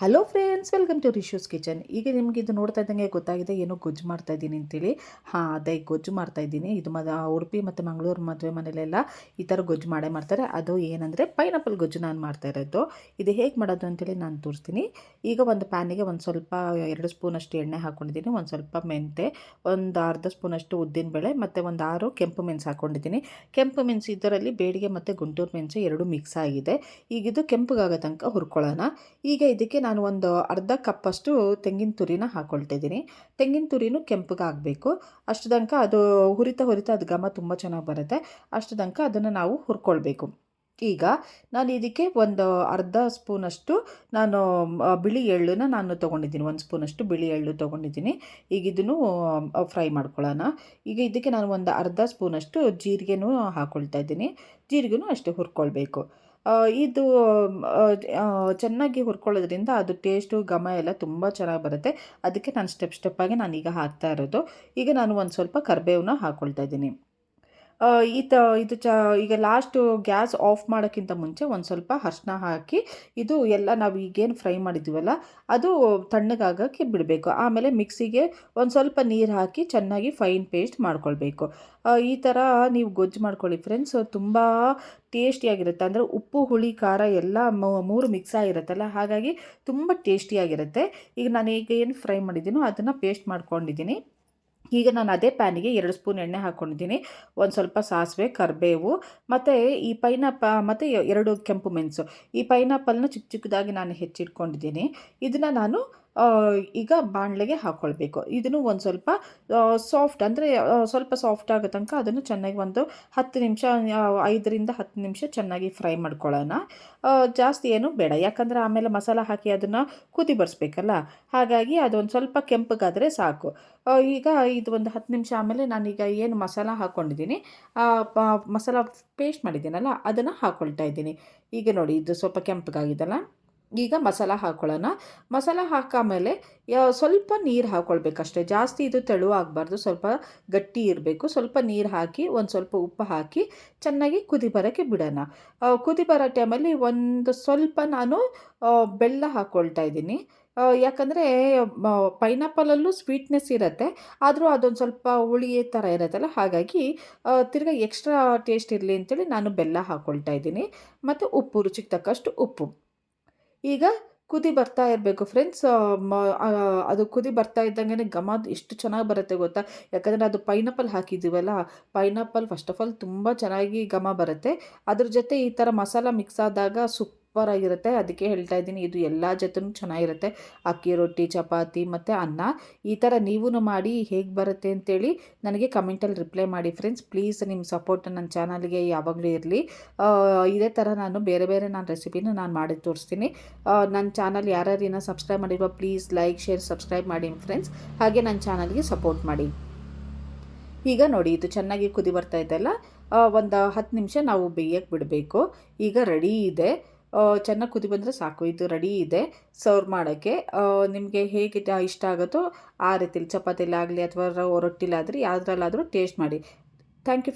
Hello friends welcome to Rishu's kitchen ಈಗ ನಿಮ್ಗೆ ಇದು ನೋಡ್ತಾ ಇದ್ದಂಗೆ ಗೊತ್ತಾಗಿದೆ ಏನೋ ಗೊಜ್ಜು ಮಾಡ್ತಾ ಇದ್ದೀನಿ ಅಂತೇಳಿ. ಹಾಂ, ಅದೇ ಗೊಜ್ಜು ಮಾಡ್ತಾ ಇದ್ದೀನಿ. ಇದು ಮದ ಉಡುಪಿ ಮತ್ತು ಮಂಗಳೂರು ಮದುವೆ ಮನೇಲೆಲ್ಲ ಈ ಥರ ಗೊಜ್ಜು ಮಾಡೇ ಮಾಡ್ತಾರೆ. ಅದು ಏನಂದರೆ ಪೈನಾಪಲ್ ಗೊಜ್ಜು ನಾನು ಮಾಡ್ತಾ ಇರೋದು. ಇದು ಹೇಗೆ ಮಾಡೋದು ಅಂತೇಳಿ ನಾನು ತೋರಿಸ್ತೀನಿ. ಈಗ ಒಂದು ಪ್ಯಾನಿಗೆ ಒಂದು ಸ್ವಲ್ಪ, ಎರಡು ಸ್ಪೂನಷ್ಟು ಎಣ್ಣೆ ಹಾಕ್ಕೊಂಡಿದ್ದೀನಿ ಒಂದು ಸ್ವಲ್ಪ ಮೆಂತೆ, ಒಂದು ಅರ್ಧ ಸ್ಪೂನಷ್ಟು ಉದ್ದಿನಬೇಳೆ ಮತ್ತು ಒಂದು ಆರು ಕೆಂಪು ಮೆಣಸು ಹಾಕ್ಕೊಂಡಿದ್ದೀನಿ ಕೆಂಪು ಮೆಣಸು ಇದರಲ್ಲಿ ಬೇಡಿಗೆ ಮತ್ತು ಗುಂಟೂರು ಮೆಣಸು ಎರಡು ಮಿಕ್ಸ್ ಆಗಿದೆ. ಈಗ ಇದು ಕೆಂಪಗಾಗೋ ತನಕ ಹುರ್ಕೊಳ್ಳೋಣ. ಈಗ ಇದಕ್ಕೆ ಒಂದು ಅರ್ಧ ಕಪ್ಪಷ್ಟು ತೆಂಗಿನ ತುರಿನ ಹಾಕ್ಕೊಳ್ತಿದ್ದೀನಿ ತೆಂಗಿನ ತುರಿನೂ ಕೆಂಪಗಾಗಬೇಕು ಅಷ್ಟು ತನಕ ಅದು ಹುರಿತಾ ಹುರಿತಾ ಅದು ಘಮ ತುಂಬ ಚೆನ್ನಾಗಿ ಬರುತ್ತೆ. ಅಷ್ಟು ತನಕ ಅದನ್ನು ನಾವು ಹುರ್ಕೊಳ್ಬೇಕು. ಈಗ ನಾನು ಇದಕ್ಕೆ ಒಂದು ಅರ್ಧ ಸ್ಪೂನಷ್ಟು ನಾನು ಬಿಳಿ ಎಳ್ಳನ್ನ ನಾನು ತೊಗೊಂಡಿದ್ದೀನಿ. ಒಂದು ಸ್ಪೂನಷ್ಟು ಬಿಳಿ ಎಳ್ಳು ತೊಗೊಂಡಿದ್ದೀನಿ. ಈಗ ಇದನ್ನು ಫ್ರೈ ಮಾಡ್ಕೊಳ್ಳೋಣ. ಈಗ ಇದಕ್ಕೆ ನಾನು ಒಂದು ಅರ್ಧ ಸ್ಪೂನಷ್ಟು ಜೀರಿಗೆನೂ ಹಾಕ್ಕೊಳ್ತಾ ಇದ್ದೀನಿ. ಜೀರಿಗೆನೂ ಅಷ್ಟೇ ಹುರ್ಕೊಳ್ಬೇಕು. ಇದು ಚೆನ್ನಾಗಿ ಹುರ್ಕೊಳ್ಳೋದ್ರಿಂದ ಅದು ಟೇಸ್ಟು, ಘಮ ಎಲ್ಲ ತುಂಬ ಚೆನ್ನಾಗಿ ಬರುತ್ತೆ. ಅದಕ್ಕೆ ನಾನು ಸ್ಟೆಪ್ ಸ್ಟೆಪ್ಪಾಗಿ ನಾನೀಗ ಹಾಕ್ತಾ ಇರೋದು. ಈಗ ನಾನು ಒಂದು ಸ್ವಲ್ಪ ಕರಿಬೇವನ್ನ ಹಾಕ್ಕೊಳ್ತಾ ಇದ್ದೀನಿ. ಈ ತ ಇದು ಚ, ಈಗ ಲಾಸ್ಟು ಗ್ಯಾಸ್ ಆಫ್ ಮಾಡೋಕ್ಕಿಂತ ಮುಂಚೆ ಒಂದು ಸ್ವಲ್ಪ ಅರ್ಶಿನ ಹಾಕಿ, ಇದು ಎಲ್ಲ ನಾವು ಈಗೇನು ಫ್ರೈ ಮಾಡಿದ್ದೀವಲ್ಲ ಅದು ತಣ್ಣಗಾಗಕ್ಕೆ ಬಿಡಬೇಕು. ಆಮೇಲೆ ಮಿಕ್ಸಿಗೆ ಒಂದು ಸ್ವಲ್ಪ ನೀರು ಹಾಕಿ ಚೆನ್ನಾಗಿ ಫೈನ್ ಪೇಸ್ಟ್ ಮಾಡ್ಕೊಳ್ಬೇಕು. ಈ ಥರ ನೀವು ಗೊಜ್ಜು ಮಾಡ್ಕೊಳ್ಳಿ ಫ್ರೆಂಡ್ಸ್ ತುಂಬ ಟೇಸ್ಟಿಯಾಗಿರುತ್ತೆ ಅಂದರೆ ಉಪ್ಪು, ಹುಳಿ, ಖಾರ ಎಲ್ಲ ಮೂರು ಮಿಕ್ಸ್ ಆಗಿರುತ್ತಲ್ಲ, ಹಾಗಾಗಿ ತುಂಬ ಟೇಸ್ಟಿಯಾಗಿರುತ್ತೆ ಈಗ ನಾನು ಈಗ ಏನು ಫ್ರೈ ಮಾಡಿದ್ದೀನೋ ಅದನ್ನು ಪೇಸ್ಟ್ ಮಾಡ್ಕೊಂಡಿದ್ದೀನಿ. ಈಗ ನಾನು ಅದೇ ಪ್ಯಾನಿಗೆ ಎರಡು ಸ್ಪೂನ್ ಎಣ್ಣೆ ಹಾಕ್ಕೊಂಡಿದ್ದೀನಿ ಒಂದು ಸ್ವಲ್ಪ ಸಾಸಿವೆ, ಕರಿಬೇವು, ಮತ್ತು ಈ ಪೈನಾಪ, ಮತ್ತು ಎರಡು ಕೆಂಪು ಮೆಣಸು. ಈ ಪೈನಾಪಲ್ನ ಚಿಕ್ಕ ಚಿಕ್ಕದಾಗಿ ನಾನು ಹೆಚ್ಚಿಟ್ಕೊಂಡಿದ್ದೀನಿ. ಇದನ್ನು ನಾನು ಈಗ ಬಾಣಲೆಗೆ ಹಾಕ್ಕೊಳ್ಬೇಕು ಇದನ್ನು ಒಂದು ಸ್ವಲ್ಪ ಸಾಫ್ಟ್ ಅಂದರೆ ಸ್ವಲ್ಪ ಸಾಫ್ಟ್ ಆಗೋ ತನಕ ಅದನ್ನು ಚೆನ್ನಾಗಿ ಒಂದು ಹತ್ತು ನಿಮಿಷ ಐದರಿಂದ ಹತ್ತು ನಿಮಿಷ ಚೆನ್ನಾಗಿ ಫ್ರೈ ಮಾಡ್ಕೊಳ್ಳೋಣ. ಜಾಸ್ತಿ ಏನು ಬೇಡ. ಯಾಕಂದರೆ ಆಮೇಲೆ ಮಸಾಲ ಹಾಕಿ ಅದನ್ನು ಕುದಿ ಬರ್ಸ್ಬೇಕಲ್ಲ. ಹಾಗಾಗಿ ಅದೊಂದು ಸ್ವಲ್ಪ ಕೆಂಪಗಾದರೆ ಸಾಕು. ಈಗ ಇದು ಒಂದು ಹತ್ತು ನಿಮಿಷ ಆಮೇಲೆ ನಾನೀಗ ಏನು ಮಸಾಲ ಹಾಕ್ಕೊಂಡಿದ್ದೀನಿ ಮಸಾಲ ಪೇಸ್ಟ್ ಮಾಡಿದ್ದೀನಲ್ಲ, ಅದನ್ನು ಹಾಕ್ಕೊಳ್ತಾ ಇದ್ದೀನಿ. ಈಗ ನೋಡಿ, ಇದು ಸ್ವಲ್ಪ ಕೆಂಪಗಾಗಿದೆಲ್ಲ ಈಗ ಮಸಾಲ ಹಾಕ್ಕೊಳ್ಳೋಣ ಮಸಾಲ ಹಾಕಾಮೇಲೆ ಸ್ವಲ್ಪ ನೀರು ಹಾಕ್ಕೊಳ್ಬೇಕಷ್ಟೇ ಜಾಸ್ತಿ ಇದು ತೆಳು ಆಗಬಾರ್ದು ಸ್ವಲ್ಪ ಗಟ್ಟಿ ಇರಬೇಕು. ಸ್ವಲ್ಪ ನೀರು ಹಾಕಿ, ಒಂದು ಸ್ವಲ್ಪ ಉಪ್ಪು ಹಾಕಿ ಚೆನ್ನಾಗಿ ಕುದಿ ಬರೋಕ್ಕೆ ಬಿಡೋಣ. ಕುದಿ ಬರೋ ಟೈಮಲ್ಲಿ ಒಂದು ಸ್ವಲ್ಪ ನಾನು ಬೆಲ್ಲ ಹಾಕ್ಕೊಳ್ತಾ ಇದ್ದೀನಿ. ಯಾಕಂದರೆ ಪೈನಾಪಲಲ್ಲೂ ಸ್ವೀಟ್ನೆಸ್ ಇರುತ್ತೆ. ಆದರೂ ಅದೊಂದು ಸ್ವಲ್ಪ ಹುಳಿ ಥರ ಇರುತ್ತಲ್ಲ, ಹಾಗಾಗಿ ತಿರ್ಗಾ ಎಕ್ಸ್ಟ್ರಾ ಟೇಸ್ಟ್ ಇರಲಿ ಅಂತೇಳಿ ನಾನು ಬೆಲ್ಲ ಹಾಕ್ಕೊಳ್ತಾ ಇದ್ದೀನಿ. ಮತ್ತು ಉಪ್ಪು, ರುಚಿಗೆ ತಕ್ಕಷ್ಟು ಉಪ್ಪು. ಈಗ ಕುದಿ ಬರ್ತಾ ಇರಬೇಕು ಫ್ರೆಂಡ್ಸ್ ಅದು ಕುದಿ ಬರ್ತಾ ಇದ್ದಂಗೆ ಘಮ ಎಷ್ಟು ಚೆನ್ನಾಗಿ ಬರುತ್ತೆ ಗೊತ್ತಾ? ಯಾಕಂದರೆ ಅದು ಪೈನಾಪಲ್ ಹಾಕಿದ್ದೀವಲ್ಲ ಪೈನಾಪಲ್ ಫಸ್ಟ್ ಆಫ್ ಆಲ್ ತುಂಬ ಚೆನ್ನಾಗಿ ಘಮ ಬರುತ್ತೆ. ಅದ್ರ ಜೊತೆ ಈ ಥರ ಮಸಾಲ ಮಿಕ್ಸ್ ಆದಾಗ ಸೂಪರ್ ಆಗಿರುತ್ತೆ. ಅದಕ್ಕೆ ಹೇಳ್ತಾ ಇದ್ದೀನಿ, ಇದು ಎಲ್ಲ ಜೊತೆನೂ ಚೆನ್ನಾಗಿರುತ್ತೆ. ಅಕ್ಕಿ, ರೊಟ್ಟಿ, ಚಪಾತಿ ಮತ್ತು ಅನ್ನ, ಈ ಥರ ನೀವೂ ಮಾಡಿ ಹೇಗೆ ಬರುತ್ತೆ ಅಂತೇಳಿ ನನಗೆ ಕಮೆಂಟಲ್ಲಿ ರಿಪ್ಲೈ ಮಾಡಿ ಫ್ರೆಂಡ್ಸ್. ಪ್ಲೀಸ್ ನಿಮ್ಮ ಸಪೋರ್ಟ್ ನನ್ನ ಚಾನಲ್ಗೆ ಯಾವಾಗಲೂ ಇರಲಿ. ಇದೇ ಥರ ನಾನು ಬೇರೆ ಬೇರೆ ನಾನು ರೆಸಿಪಿನ ನಾನು ಮಾಡಿ ತೋರಿಸ್ತೀನಿ. ನನ್ನ ಚಾನಲ್ ಯಾರ್ಯಾರು ಇನ್ನೂ ಸಬ್ಸ್ಕ್ರೈಬ್ ಮಾಡಿರೋ ಪ್ಲೀಸ್ ಲೈಕ್, ಶೇರ್, ಸಬ್ಸ್ಕ್ರೈಬ್ ಮಾಡಿ ಫ್ರೆಂಡ್ಸ್. ಹಾಗೆ ನನ್ನ ಚಾನಲ್ಗೆ ಸಪೋರ್ಟ್ ಮಾಡಿ. ಈಗ ನೋಡಿ, ಇದು ಚೆನ್ನಾಗಿ ಕುದಿ ಬರ್ತಾ ಇದೆಯಲ್ಲ ಒಂದು ಹತ್ತು ನಿಮಿಷ ನಾವು ಬೇಯಕ್ಕೆ ಬಿಡಬೇಕು. ಈಗ ರೆಡಿ ಇದೆ. ಚೆನ್ನಾಗಿ ಕುದಿ ಬಂದರೆ ಸಾಕು. ಇದು ರೆಡಿ ಇದೆ. ಸರ್ವ್ ಮಾಡೋಕ್ಕೆ. ನಿಮಗೆ ಹೇಗೆ ಇಷ್ಟ- ಆಗುತ್ತೋ ಆ ರೀತಿಲಿ ಚಪಾತಿಲಾಗಲಿ ಅಥವಾ ರೊಟ್ಟಿಲಾದರೆ, ಯಾವುದ್ರಲ್ಲಾದರೂ ಟೇಸ್ಟ್ ಮಾಡಿ. Thank you